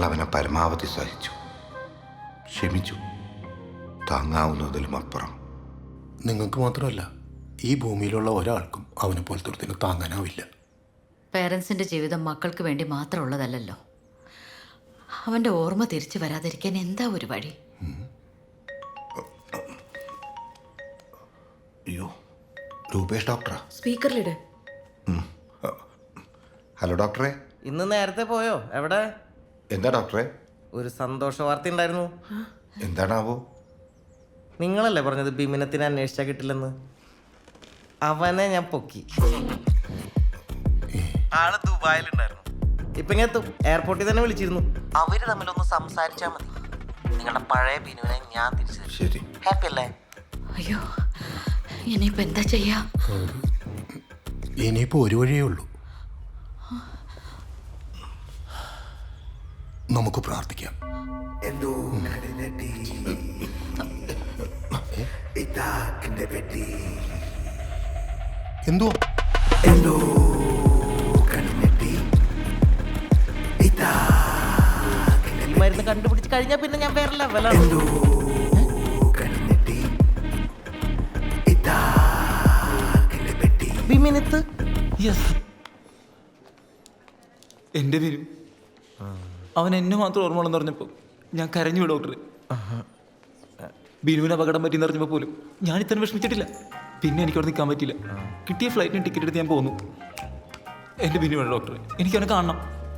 ഞങ്ങൾ അവനെ പരമാവധി സഹിച്ചു. ക്ഷമിച്ചു. താങ്ങാവുന്നതിലും അപ്പുറം. നിങ്ങൾക്ക് മാത്രമല്ല ഈ ഭൂമിയിലുള്ള ഒരാൾക്കും അവനെ പോലത്തെ ഒരു താങ്ങാനാവില്ല. പേരൻസിന്റെ ജീവിതം മക്കൾക്ക് വേണ്ടി മാത്രമുള്ളതല്ലല്ലോ. അവന്റെ ഓർമ്മ തിരിച്ചു വരാതിരിക്കാൻ എന്താ ഒരു വഴി? അയ്യോ രൂപേഷ് ഡോക്ടറാ? സ്പീക്കറിലിട്. ഹലോ ഡോക്ടറെ. ഇന്ന് നേരത്തെ പോയോ? എവിടെ? എന്താ ഡോക്ടറെ? ഒരു സന്തോഷ വാർത്ത ഉണ്ടായിരുന്നു എന്താണാവോ? നിങ്ങളല്ലേ പറഞ്ഞത് ബിമിനത്തിനെ അന്വേഷിച്ചാൽ കിട്ടില്ലെന്ന്? അവനെ ഞാൻ പൊക്കി. ആൾ ദുബായിലുണ്ടായിരുന്നു. ഇപ്പൊ ഇങ്ങനെ എത്തും. എയർപോർട്ടിൽ തന്നെ വിളിച്ചിരുന്നു. അവർ തമ്മിലൊന്ന് സംസാരിച്ചാൽ മതി. നിങ്ങളുടെ പഴയ ബിനുവിനെ ഞാൻ തിരിച്ചു ശരി. ഹാപ്പി അല്ലേ? അയ്യോ ഇനിയിപ്പോ എന്താ ചെയ്യാ? ഇനിയിപ്പോ ഒരു വഴിയേ ഉള്ളൂ. നമുക്ക് പ്രാർത്ഥിക്കാം. എന്തോ ഈ മരുന്ന് കണ്ടുപിടിച്ച് കഴിഞ്ഞാൽ പിന്നെ ഞാൻ വേറെ ലെവലാണ് ബിമിനത്ത് യെസ് എന്റെ പേരും? അവൻ എന്നെ മാത്രം ഓർമ്മ ഉള്ളെന്ന് പറഞ്ഞപ്പോൾ ഞാൻ കരഞ്ഞു ഡോക്ടർ ബിനുവിന് അപകടം പറ്റിയെന്ന് പറഞ്ഞപ്പോൾ പോലും ഞാൻ ഇത്ര വിഷമിച്ചിട്ടില്ല. പിന്നെ എനിക്ക് അവിടെ നിൽക്കാൻ പറ്റില്ല കിട്ടിയ ഫ്ലൈറ്റിന് ടിക്കറ്റ് എടുത്ത് ഞാൻ പോന്നു. എന്റെ ബിനു വേണം ഡോക്ടർ എനിക്ക് അവനെ കാണണം.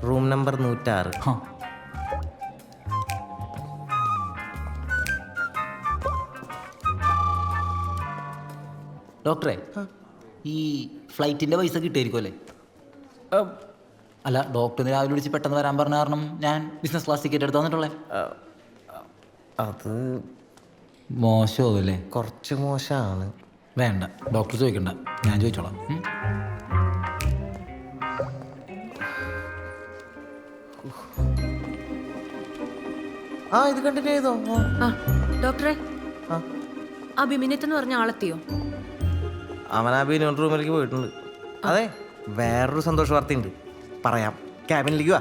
റൂം നമ്പർ നൂറ്റാറ്. ഡോക്ടറെ ഈ ഫ്ലൈറ്റിന്റെ പൈസ കിട്ടിയായിരിക്കും അല്ലേ? അല്ല ഡോക്ടർ രാവിലെ വിളിച്ച് പെട്ടെന്ന് വരാൻ പറഞ്ഞ കാരണം ഞാൻ ബിസിനസ് ക്ലാസ് ടിക്കറ്റ് എടുത്ത് തന്നിട്ടുള്ളേ. അത് മോശമല്ലേ കുറച്ച് മോശമാണ്. വേണ്ട ഡോക്ടർ ചോദിക്കണ്ട. ഞാൻ ചോദിച്ചോളാം. ആ ഇത് കണ്ടിന്യൂ ചെയ്തോ. ആ. ഡോക്ടറെ ആ. ബിമിനത്ത് എന്ന് പറഞ്ഞ ആളെത്തിയോ? അവൻ ആ റൂമിലേക്ക് പോയിട്ടുണ്ട്. അതെ വേറൊരു സന്തോഷ വാർത്തയുണ്ട്. പറയാം. ക്യാബിനിലേക്ക് വാ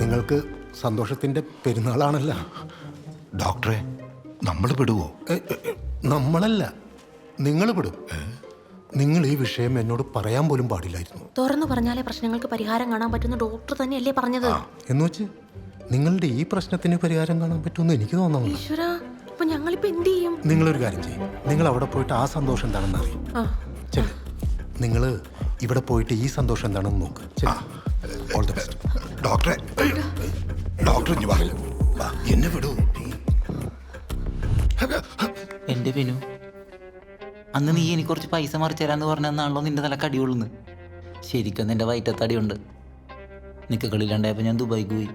നിങ്ങൾക്ക് സന്തോഷത്തിന്റെ പെരുന്നാളാണല്ലോ. ഡോക്ടറെ നമ്മൾ എ, നമ്മളല്ല നിങ്ങൾ പെടും. നിങ്ങൾ ഈ വിഷയം എന്നോട് പറയാൻ പോലും പാടില്ലായിരുന്നു. തുറന്നു പറഞ്ഞാലേ പ്രശ്നങ്ങൾക്ക് പരിഹാരം കാണാൻ പറ്റുന്ന ഡോക്ടർ തന്നെയല്ലേ പറഞ്ഞത്? എന്ന് വെച്ച് നിങ്ങളുടെ ഈ പ്രശ്നത്തിന് പരിഹാരം കാണാൻ പറ്റുമെന്ന് എനിക്ക് തോന്നുന്നു. ഈശ്വര ഇപ്പൊ ഞങ്ങളിപ്പോ എന്ത് ചെയ്യും? നിങ്ങളൊരു കാര്യം ചെയ്യും. നിങ്ങൾ അവിടെ പോയിട്ട് ആ സന്തോഷം എന്താണെന്ന് അറിയും. നിങ്ങൾ ഇവിടെ പോയിട്ട് ഈ സന്തോഷം എന്താണെന്ന് നോക്ക്. ഓൾ ദ ബെസ്റ്റ് ഡോക്ടറെ ഡോക്ടർ ഇഞ്ഞ് വാ. വാ, എന്നെ വിടൂ. എന്റെ വിനു അന്ന് നീ എനിക്ക് കുറച്ച് പൈസ മറിച്ച് തരാന്ന് പറഞ്ഞാണല്ലോ നിന്റെ തല കടിയുള്ളു ശരിക്കും നിന്റെ വയറ്റത്തടിയുണ്ട് നിക്കക്കളില്ലാണ്ടായപ്പോൾ ഞാൻ ദുബായിക്ക് പോയി.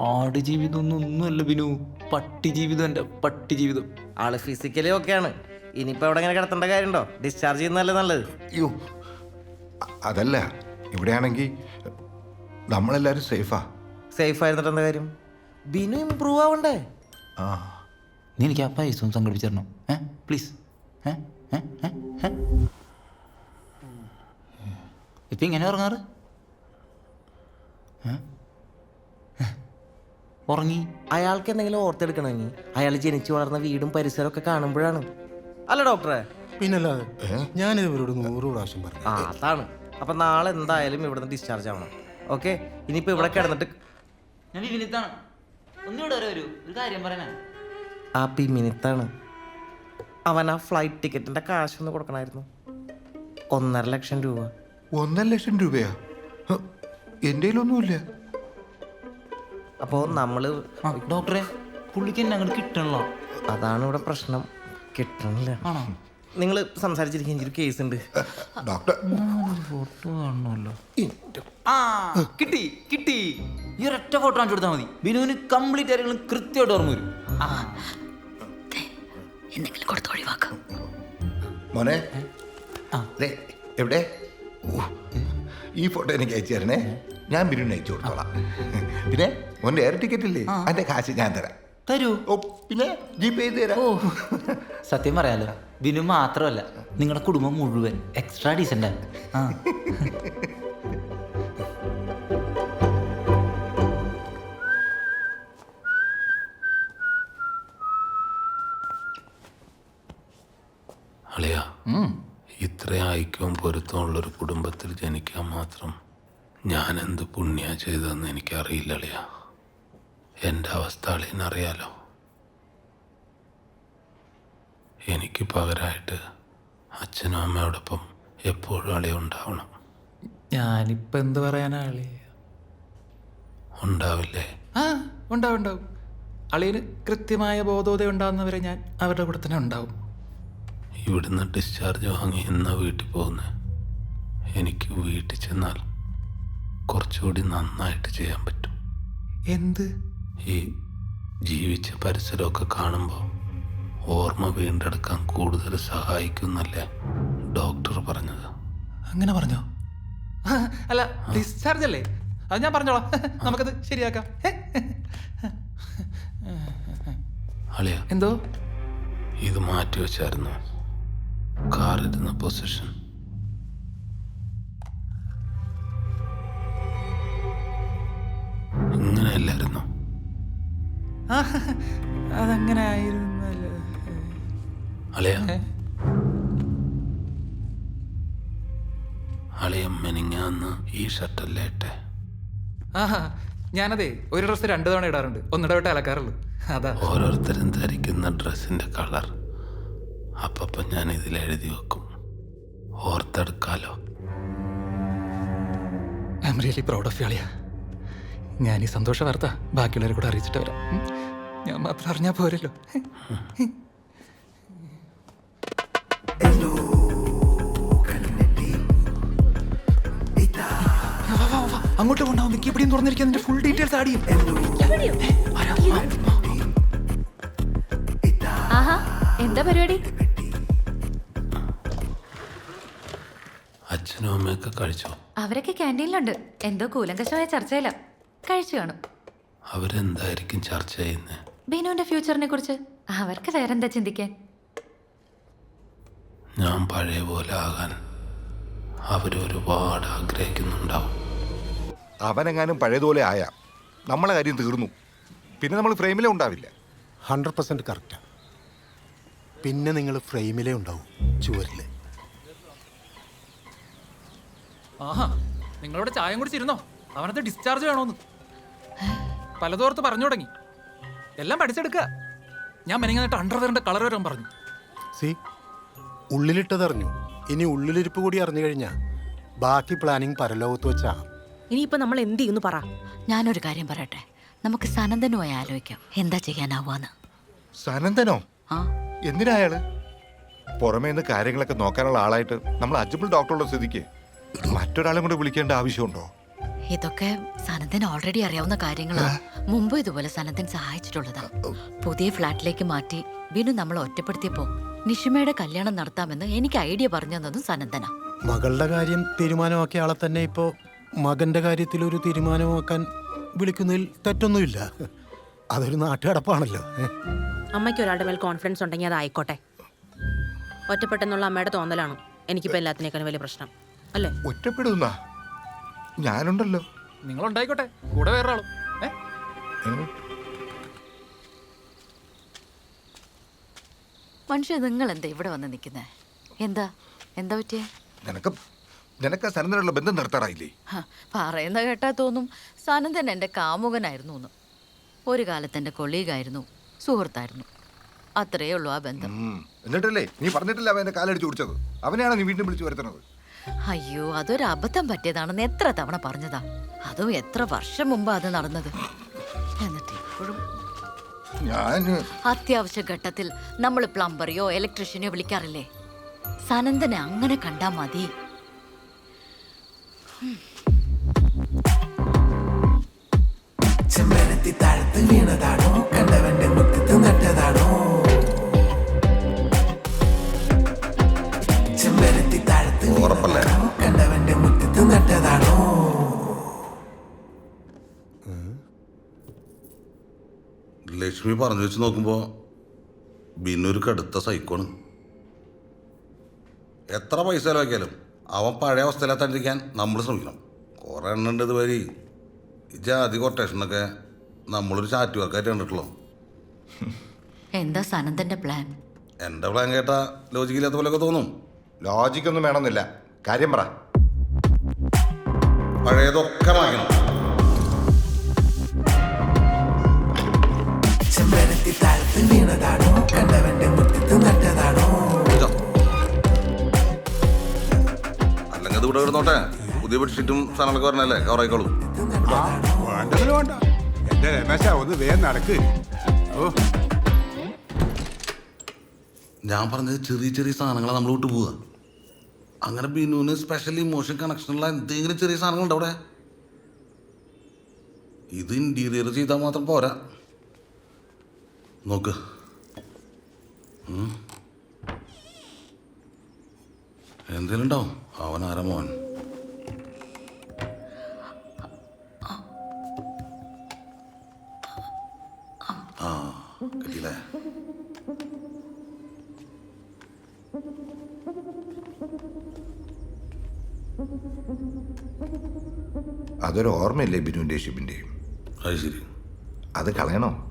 ആട് ജീവിതം ഒന്നും ഒന്നുമല്ല ബിനു പട്ടി ജീവിതം എന്റെ പട്ടി ജീവിതം. ആൾ ഫിസിക്കലി ഓക്കെയാണ് ഇനിയിപ്പോ അവിടെ ഇങ്ങനെ കിടത്തേണ്ട കാര്യമുണ്ടോ? ഡിസ്ചാർജ് ചെയ്യുന്നതല്ലേ നല്ലത്? അയ്യോ അതല്ല ഇവിടെയാണെങ്കിൽ നമ്മളെല്ലാവരും സേഫാ. സേഫ് ആയിരുന്നിട്ട് എന്താ കാര്യം? ബിനു ഇമ്പ്രൂവ് ആവണ്ടേ? ആ. നീ എനിക്ക് ആ പൈസ ഒന്ന് സംഘടിപ്പിച്ചു തരണം. ഏ? പ്ലീസ് ഏ? ഏ? ഏ? ഏ? ഇപ്പം ഇങ്ങനെ ഉറങ്ങാറ്? ഉറങ്ങി. അയാൾക്ക് എന്തെങ്കിലും ഓർത്തെടുക്കണമെങ്കിൽ അയാൾ ജനിച്ചു വളർന്ന വീടും പരിസരമൊക്കെ കാണുമ്പോഴാണ്. അല്ല ഡോക്ടറെ പിന്നല്ലാതെ ഞാനിത് ഇവരോട് നൂറ് പ്രാവശ്യം പറഞ്ഞു ആ അതാണ്. അപ്പൊ നാളെ എന്തായാലും ഇവിടുന്ന് ഡിസ്ചാർജ് ആവണം. ഓക്കെ ഇനിയിപ്പോ ഇവിടെ കിടന്നിട്ട് ഞാൻ വിനിത്താണ് ഒന്നുകൂടെ വരെ വരൂ. ഒരു കാര്യം പറയാനാ ആ പിമിനിത്താണ് അവൻ ആ ഫ്ലൈറ്റ് ടിക്കറ്റിന്റെ കാശ് ഒന്ന് കൊടുക്കണായിരുന്നു. ഒന്നര ലക്ഷം രൂപ. ഒന്നര ലക്ഷം രൂപയാ? എന്റെ എന്റെ കയ്യിലൊന്നുമില്ല അപ്പോൾ നമ്മൾ ഡോക്ടറെ പുള്ളിക്ക് എന്നെ അങ്ങോട്ട് കിട്ടണല്ലോ. അതാണ് ഇവിടെ പ്രശ്നം. കിട്ടണില്ല. ആണോ? നിങ്ങൾ സംസാരിച്ചിരിക്കുന്ന എനിക്കൊരു കേസ് ഉണ്ട്. ഡോക്ടർ. ഫോട്ടോ കാണണമല്ലോ. ആ കിട്ടി കിട്ടി. ഈ ഒരൊറ്റ ഫോട്ടോ കാണിച്ചു കൊടുത്താൽ മതി. ബിനുവിന് കംപ്ലീറ്റ് കാര്യങ്ങളും കൃത്യമായിട്ട് ഓർമ്മ വരും. ആ എന്തെങ്കിലും കൊടുത്ത് ഒഴിവാക്കാം. മോനെ. ആ. ദേ, എവിടെ? ഈ ഫോട്ടോ എനിക്ക് അയച്ചു തരണേ. ഞാൻ ബിരുവിന് അയച്ചു കൊടുത്തോളാം. പിന്നെ മോന്റെ എയർ ടിക്കറ്റ് ഇല്ലേ? അതിന്റെ കാശ് ഞാൻ തരാം. തരൂ. ഓ പിന്നെ ജി പേ ചെയ്ത് തരാം. സത്യം പറയാലോ. ബിനു മാത്രമല്ല നിങ്ങളുടെ കുടുംബം മുഴുവൻ എക്സ്ട്രാ ഡീസന്റ് ആണ്. ഇത്രയായിക്കും പൊരുത്തമുള്ള ഒരു കുടുംബത്തിൽ ജനിക്കാൻ മാത്രം ഞാൻ എന്ത് പുണ്യ ചെയ്തതെന്ന് എനിക്കറിയില്ല അളിയ. എന്റെ അവസ്ഥ അളിയനറിയാലോ? എനിക്ക് പകരമായിട്ട് അച്ഛനും അമ്മയോടൊപ്പം എപ്പോഴും അളി ഉണ്ടാവണം. ഞാനിപ്പോൾ എന്ത് പറയാനാ അളി ഉണ്ടാവില്ലേ? ആ ഉണ്ടാവും ഉണ്ടാവും. അളിയന് കൃത്യമായ ബോധോദയം ഉണ്ടാകുന്നവരെ ഞാൻ അവരുടെ കൂടെ തന്നെ ഉണ്ടാവും. ഇവിടുന്ന് ഡിസ്ചാർജ് വാങ്ങി എന്നാ വീട്ടിൽ പോകുന്നത് എനിക്ക് വീട്ടിൽ ചെന്നാൽ കുറച്ചുകൂടി നന്നായിട്ട് ചെയ്യാൻ പറ്റും. എന്ത്? ഈ ജീവിച്ച പരിസരമൊക്കെ കാണുമ്പോൾ ഓർമ്മ വീണ്ടെടുക്കാൻ കൂടുതൽ സഹായിക്കുന്നല്ലേ ഡോക്ടർ പറഞ്ഞത്? അങ്ങനെ പറഞ്ഞോ? അല്ല ഡിസ്ചാർജ് അല്ലേ? അത് ഞാൻ പറഞ്ഞോളാം. നമുക്കത് ശരിയാക്കാം. അളിയ. എന്തോ? ഇത് മാറ്റി വെച്ചായിരുന്നു. കാറിരുന്ന പൊസിഷൻ. ഇങ്ങനെയല്ലായിരുന്നു? അതങ്ങനെ ആയിരുന്നല്ലോ അളിയ? അളിയ മെനിങ്ങാന്ന് ഈ ഷർട്ടല്ലേ ഇട്ടെ? ആഹാ ഞാനതേ ഒരു ഡ്രസ്സ് രണ്ട് തവണ ഇടാറുണ്ട്. ഒന്നിടവിട്ട് അലക്കാറുള്ളൂ. അതാ. ഓരോരുത്തരും ധരിക്കുന്ന ഡ്രസ്സിന്റെ കളർ. അപ്പം ഞാൻ ഇതിൽ എഴുതി വെക്കും. ഓർത്തെടുക്കാലോ. I'm really proud of യാളിയ ഞാൻ ഈ സന്തോഷ വാർത്ത ബാക്കിയുള്ളവരെ കൂടെ അറിയിച്ചിട്ട് വരാം. ഞാൻ മാത്രം അറിഞ്ഞാൽ പോരല്ലോ. അങ്ങോട്ട് കൊണ്ടാവും മിക്കി എവിടെയും തുറന്നിരിക്കാൻ ഫുൾ ഡീറ്റെയിൽസ് ആഡ് ചെയ്യും. ആഹാ എന്താ പരിപാടി? അച്ഛനും അമ്മയൊക്കെ കഴിച്ചോ? അവരൊക്കെ ക്യാന്റീനിലുണ്ട്. എന്തോ കൂലങ്കശമായ ചർച്ചയില്ല. കഴിച്ചു കാണും. അവരെന്തായിരിക്കും ചർച്ച ചെയ്യുന്നത് ബിനുവിന്റെ ഫ്യൂച്ചറിനെ കുറിച്ച്. അവർക്ക് വേറെന്താ ചിന്തിക്കാൻ? ഞാൻ പഴയ പോലെ ആകാൻ അവരൊരുപാട് ആഗ്രഹിക്കുന്നുണ്ടാവും. അവനെങ്ങാനും പഴയതുപോലെ ആയ. നമ്മളെ കാര്യം തീർന്നു. പിന്നെ നമ്മൾ ഫ്രെയിമിലേ ഉണ്ടാവില്ല. ഹൺഡ്രഡ് പെർസെന്റ് കറക്റ്റാണ് പിന്നെ നിങ്ങൾ ഫ്രെയിമിലേ ഉണ്ടാവും ചുവരിൽ ആഹാ നിങ്ങളോട് ചായം കുടിച്ചിരുന്നോ? അവനത്തെ ഡിസ്ചാർജ് വേണോന്ന്. പലതോർത്ത് പറഞ്ഞു തുടങ്ങി. എല്ലാം പഠിച്ചെടുക്കുക. ഞാൻ മെനങ്ങാനായിട്ട് അണ്ടർവെയറിന്റെ കളർ വരാൻ പറഞ്ഞു. സി ഉള്ളിലിട്ടതറിഞ്ഞു. ഇനി ഉള്ളിലിരിപ്പ് കൂടി അറിഞ്ഞു കഴിഞ്ഞാൽ ബാക്കി പ്ലാനിങ് പരലോകത്ത് വെച്ചാ ഇനിയിപ്പോ നമ്മൾ എന്ത് ചെയ്യുന്നു പറ. ഞാനൊരു കാര്യം പറയട്ടെ. നമുക്ക് സനന്ദനുമായി ആലോചിക്കാം. എന്താ ചെയ്യാനാവാന്ന് സനന്ദനോ ആ. എന്തിനാ അയാൾ? പുറമേ നിന്ന് കാര്യങ്ങളൊക്കെ നോക്കാനുള്ള ആളായിട്ട് നമ്മൾ അജിബിൾ ഡോക്ടറുള്ള സ്ഥിതിക്ക് മറ്റൊരാളെ കൂടെ വിളിക്കേണ്ട ആവശ്യമുണ്ടോ? ഇതൊക്കെ സനന്ദൻ ഓൾറെഡി അറിയാവുന്ന കാര്യങ്ങളാ. മുമ്പ് ഇതുപോലെ സനന്ദൻ സഹായിച്ചിട്ടുള്ളതാ. പുതിയ ഫ്ലാറ്റിലേക്ക് മാറ്റി ബിനു നമ്മളെ ഒറ്റപ്പെടുത്തിയപ്പോ നിഷിമയുടെ കല്യാണം നടത്താമെന്ന് എനിക്ക് ഐഡിയ പറഞ്ഞു തന്നതും സനന്ദനാ മകളുടെ കാര്യം തീരുമാനമാക്കിയ ആളെ തന്നെ ഇപ്പോൾ മകന്റെ കാര്യത്തിൽ ഒരു തീരുമാനമാക്കാൻ വിളിക്കുന്നതിൽ തെറ്റൊന്നുമില്ല. അതൊരു നാട്ടുകടപ്പാണല്ലോ? അമ്മയ്ക്ക് ഒരാളുടെ മേൽ കോൺഫിഡൻസ് ഉണ്ടെങ്കിൽ അതായിക്കോട്ടെ. ഒറ്റപ്പെട്ടെന്നുള്ള അമ്മയുടെ തോന്നലാണ് എനിക്കിപ്പോൾ എല്ലാത്തിനേക്കാളും വലിയ പ്രശ്നം. അല്ലേ? ഒറ്റപ്പെടുന്ന? ഞാനുണ്ടല്ലോ. നിങ്ങൾ ഉണ്ടായിക്കോട്ടെ കൂടെ വേറെ ഏ? മനുഷ്യ നിങ്ങൾ എന്താ ഇവിടെ വന്ന് നിൽക്കുന്നേ? എന്താ? എന്താ പറ്റിയ? നിനക്ക് നിനക്ക് സനന്ദനുള്ള ബന്ധം നിർത്താറായില്ലേ? ഹ, പറയുന്ന കേട്ടാ തോന്നും. സനന്ദൻ എന്റെ കാമുകനായിരുന്നു എന്ന്. ഒരു കാലത്ത് എന്റെ കൊളീഗായിരുന്നു സുഹൃത്തായിരുന്നു. അത്രയേ ഉള്ളൂ ആ ബന്ധം. ഉം. എന്നിട്ടല്ലേ? നീ പറഞ്ഞിട്ടില്ല അവൻ എന്റെ കാലടിച്ച് കുടിച്ചത് അവനെയാണ് നീ വീണ്ടും വിളിച്ചു വരുത്തുന്നത്? അയ്യോ അതൊരു അബദ്ധം പറ്റിയതാണെന്ന് എത്ര തവണ പറഞ്ഞതാ. അതും എത്ര വർഷം മുമ്പ് അത് നടന്നത്. എന്നിട്ട് ഇപ്പോഴും ഞാൻ അത്യാവശ്യ ഘട്ടത്തിൽ നമ്മൾ പ്ലംബറിയോ ഇലക്ട്രീഷ്യനെയോ വിളിക്കാറില്ലേ? സനന്ദനെ അങ്ങനെ കണ്ടാ മതി. ഉറപ്പല്ലേ? ലക്ഷ്മി പറഞ്ഞു വെച്ച് നോക്കുമ്പോൾ ബിന്നൊരു കടുത്ത സൈക്കോണ് എത്ര പൈസ ചിലവാക്കിയാലും അവൻ പഴയ അവസ്ഥയിലെത്താണ്ടിരിക്കാൻ നമ്മൾ ശ്രമിക്കണം. കുറേ എണ്ണുണ്ട് ഇതുവഴി. ഈ ജാതി കൊട്ടേഷനൊക്കെ നമ്മളൊരു ചാറ്റ് വർക്കായിട്ട് കണ്ടിട്ടുള്ളൂ. എന്താ സനന്ദന്റെ പ്ലാൻ എന്റെ പ്ലാൻ കേട്ടാൽ ലോജിക്കില്ലാത്ത പോലെയൊക്കെ തോന്നും. ലോജിക്കൊന്നും വേണമെന്നില്ല. കാര്യം പറ. പഴയതൊക്കെ മാറ്റണം ഇതാ. അല്ലെങ്കിൽ ഇരുന്നോട്ടെ കിടന്നോട്ടെ പുതിയ ബെഡ്ഷീറ്റും സാധനങ്ങളൊക്കെ പറഞ്ഞല്ലേ കവറായിക്കോളൂ വേണ്ടെങ്കിലും വേണ്ട. എന്റെ രമേശ ഒന്ന് വേഗം നടക്ക്. ഓ. ഞാൻ പറഞ്ഞത് ചെറിയ ചെറിയ സാധനങ്ങളാണ് നമ്മൾ വിട്ടു പോവുക. അങ്ങനെ ബിനുവിന് സ്പെഷ്യൽ ഇമോഷൻ കണക്ഷനുള്ള എന്തെങ്കിലും ചെറിയ സാധനങ്ങളുണ്ട് അവിടെ? ഇത് ഇന്റീരിയർ ചെയ്താൽ മാത്രം പോരാ. നോക്ക്. ഉണ്ടാവും. അവൻ ആരമോൻ ആ കിട്ടിയില്ലേ? അതൊരു ഓർമ്മയില്ലേ ബിനുവിന്റെയും ഷിബിന്റെയും അത് ശരി. അത് കളയണോ?